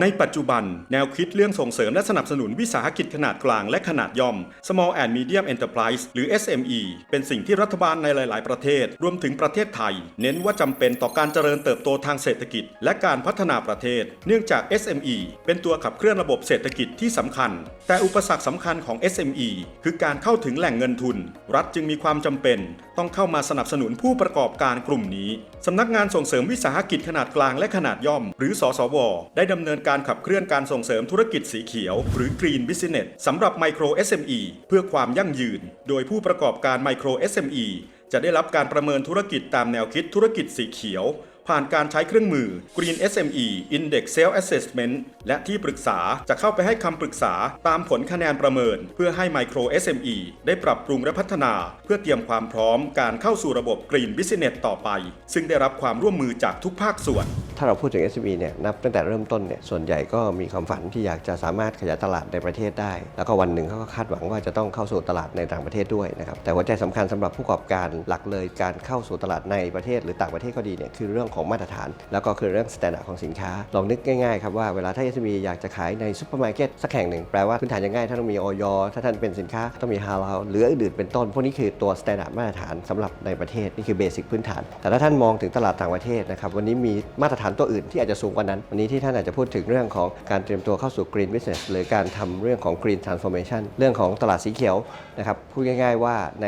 ในปัจจุบันแนวคิดเรื่องส่งเสริมและสนับสนุนวิสาหกิจขนาดกลางและขนาดย่อม Small and Medium Enterprise หรือ SME เป็นสิ่งที่รัฐบาลในหลาย ๆ ประเทศ รวมถึงประเทศไทย เน้นว่าจำเป็นต่อการเจริญเติบโตทางเศรษฐกิจ และการพัฒนาประเทศ เนื่องจาก SME เป็นตัวขับเคลื่อนระบบเศรษฐกิจที่สำคัญ แต่อุปสรรคสำคัญของ SME คือการเข้าถึงแหล่งเงินทุน รัฐจึงมีความจำเป็น ต้องเข้ามาสนับสนุนผู้ประกอบการกลุ่มนี้สำนักงานส่งเสริมวิสาหกิจขนาดกลางและขนาดย่อม หรือสสว ได้ดำเนินการขับเคลื่อนการส่งเสริมธุรกิจสีเขียว หรือ Green Business สำหรับไมโคร SME เพื่อความยั่งยืน โดยผู้ประกอบการไมโคร SME จะได้รับการประเมินธุรกิจตามแนวคิดธุรกิจสีเขียว ผ่านการใช้เครื่องมือ Green SME Index Sales Assessment และที่ปรึกษาจะเข้าไปให้คำปรึกษาตามผลคะแนนประเมิน เพื่อให้ Micro SME ได้ปรับปรุงและพัฒนา เพื่อเตรียมความพร้อมการเข้าสู่ระบบ Green Business ต่อไป ซึ่งได้รับความร่วมมือจากทุกภาคส่วนถ้าเราพูดถึง SME เนี่ยนับตั้งแต่เริ่มต้นเนี่ยส่วนใหญ่ก็มีความฝันที่อยากจะสามารถขยายตลาดในประเทศได้ แล้วก็วันหนึ่งเขาก็คาดหวังว่าจะต้องเข้าสู่ตลาดในต่างประเทศด้วยนะครับแต่หัวใจสำคัญสำหรับผู้ประกอบการหลักเลยการเข้าสู่ตลาดในประเทศหรือต่างประเทศก็ดีเนี่ยคือเรื่องของมาตรฐาน แล้วก็คือเรื่องสแตนดาร์ดของสินค้าลองนึกง่ายๆครับว่าเวลาถ้า SME อยากจะขายในซุปเปอร์มาร์เก็ตสักแห่งหนึ่งแปลว่าพื้นฐานยังง่ายท่านต้องมีออยถ้าท่านเป็นสินค้าต้องมีฮาลาลหรืออื่นๆเป็นต้น พวกนี้คือตัวสแตนดาร์ดมาตรฐานสำหรับในประเทศนี่คือเบสิกพื้นฐาน แต่ถ้าท่านมองถึงตลาดต่างประเทศนะครับวันนี้มีมาตรฐานตัวอื่นที่อาจจะสูงกว่านั้น วันนี้ที่ท่านอาจจะพูดถึงเรื่องของการเตรียมตัวเข้าสู่ Green Business หรือการทำเรื่องของ Green Transformation เรื่องของตลาดสีเขียวนะครับพูดง่าย ๆ ว่าใน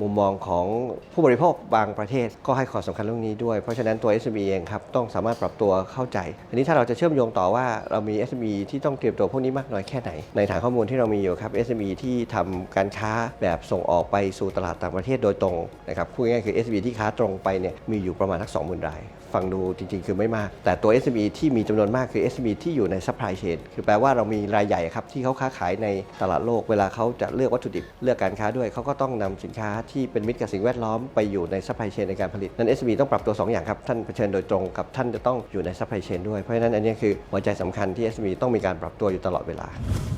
มุมมองของผู้บริโภคบางประเทศก็ให้ความสำคัญเรื่องนี้ด้วย เพราะฉะนั้นตัว SME เองครับต้องสามารถปรับตัวเข้าใจ อันนี้ถ้าเราจะเชื่อมโยงต่อว่าเรามี SME ที่ต้องเตรียมตัวพวกนี้มากน้อยแค่ไหน ในฐานข้อมูลที่เรามีอยู่ครับ SME ที่ทำการค้าแบบส่งออกไปสู่ตลาดต่างประเทศโดยตรงนะครับพูดง่ายๆคือ SME ที่ค้าตรงไปเนี่ยมีอยู่ประมาณสัก20,000รายฟังดูจริง ๆ คือไม่มาก แต่ตัว SME ที่มีจำนวนมากคือ SME ที่อยู่ใน supply chain คือแปลว่าเรามีรายใหญ่ครับที่เขาค้าขายในตลาดโลก เวลาเขาจะเลือกวัตถุดิบเลือกการค้าด้วยเขาก็ต้องนำสินค้าที่เป็นมิตรกับสิ่งแวดล้อมไปอยู่ในซัพพลายเชนในการผลิตนั้น SME ต้องปรับตัว 2 อย่างครับ ท่านเผชิญโดยตรงกับท่านจะต้องอยู่ในซัพพลายเชนด้วยเพราะฉะนั้นอันนี้คือหัวใจสำคัญที่ SME ต้องมีการปรับตัวอยู่ตลอดเวลา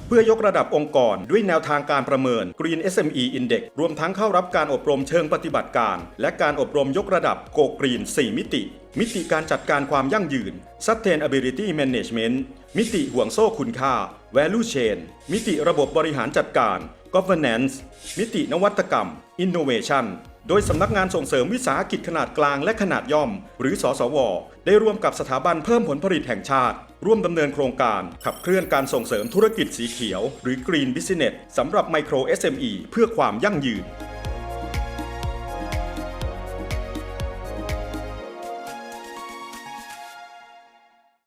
เพื่อยกระดับองค์กรด้วยแนวทางการประเมิน Green SME Index รวมทั้งเข้ารับการอบรมเชิงปฏิบัติการ และการอบรมยกระดับ Go Green 4 มิติ มิติการจัดการความยั่งยืน Sustainability Management มิติห่วงโซ่คุณค่า Value Chain มิติระบบบริหารจัดการ Governance มิตินวัตกรรม Innovation โดยสำนักงานส่งเสริมวิสาหกิจขนาดกลางและขนาดย่อม หรือสสว ได้ร่วมกับสถาบันเพิ่มผลผลิตแห่งชาติ ร่วมดำเนินโครงการขับเคลื่อนการส่งเสริมธุรกิจสีเขียว หรือ Green Business สำหรับไมโคร SME เพื่อความยั่งยืน